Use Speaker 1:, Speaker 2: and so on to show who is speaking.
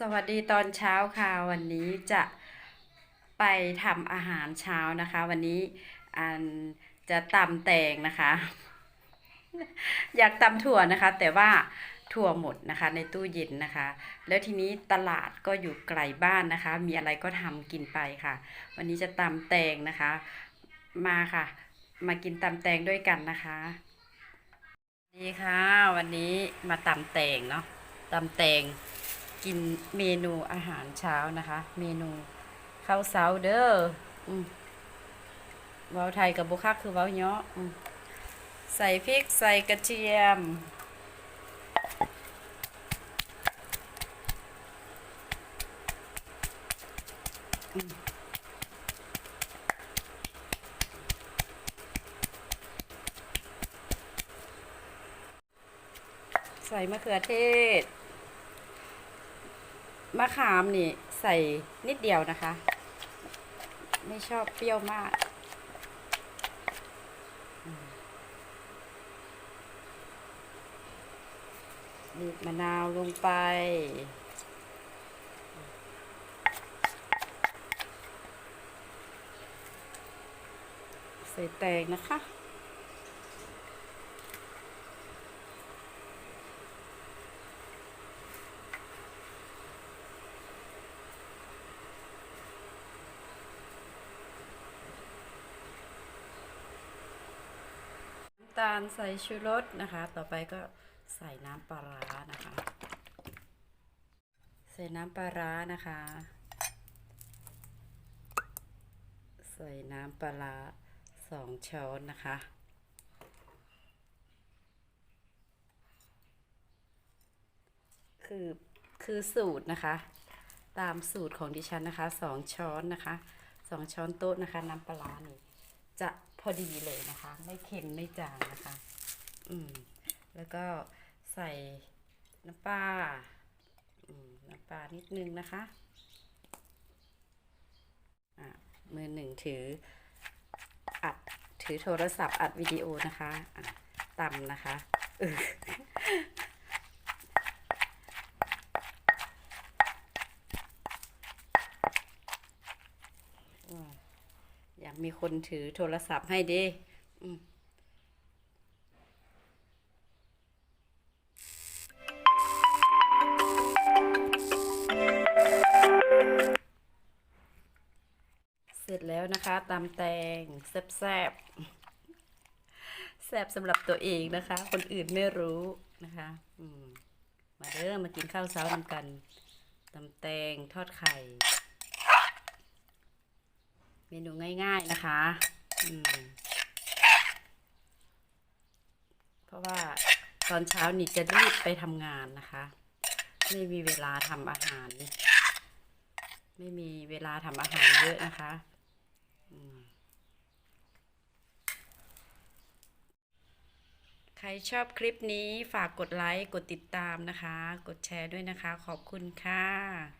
Speaker 1: สวัสดีตอนเช้าค่ะวันนี้จะไปทำอาหารเช้านะคะ วันนี้อันจะตำแตงนะคะ อยากตำถั่วนะคะ แต่ว่าถั่วหมดนะคะในตู้เย็นนะคะ แล้วทีนี้ตลาดก็อยู่ไกลบ้านนะคะ มีอะไรก็ทำกินไปค่ะ วันนี้จะตำแตงนะคะ มาค่ะ มากินตำแตงด้วยกันนะคะดีค่ะ วันนี้มาตำแตงเนาะตำแตง กินเมนูอาหารเช้านะคะ เมนูข้าวเช้าเด้ออืมว้าวไทยกับบุคักคือว้าเนาะอืมใส่พริกใส่กระเทียม ใส่มะเขือเทศ มะขามนี่ใส่นิดเดียวนะคะ ไม่ชอบเปรี้ยวมากบีบมะนาวลงไป ใส่แตงนะคะ น้ำตาลใส่ชูรสนะคะ ต่อไปก็ใส่น้ำปลาร้านะคะ ใส่น้ำปลาร้านะคะ ใส่น้ำปลาร้าสองช้อนนะคะคือคือสูตรนะคะ ตามสูตรของดิฉันนะคะสองช้อนนะคะสองช้อนโต๊ะนะคะน้ำปลาร้านี่ จะพอดีเลยนะคะ ไม่เค็มไม่จางนะคะ อืม แล้วก็ใส่น้ำปลาอืมน้ำปลานิดนึงนะคะ อะมือหนึ่งถืออัดถือโทรศัพท์อัดวิดีโอนะคะ อะตำนะคะเออว้าวอยาก มีคนถือโทรศัพท์ให้ดิเสร็จแล้วนะคะตำแตงแซบแซบแซบสำหรับตัวเองนะคะ คนอื่นไม่รู้นะคะมมาเด้อมมากินข้าวเช้ากันกันตำแตงทอดไข่ เมนูง่าย ๆนะคะเพราะว่าตอนเช้านี่จะรีบไปทำงานนะคะ ไม่มีเวลาทำอาหาร ไม่มีเวลาทำอาหารเยอะนะคะใครชอบคลิปนี้ฝากกดไลค์ กดติดตามนะคะ กดแชร์ด้วยนะคะ ขอบคุณค่ะ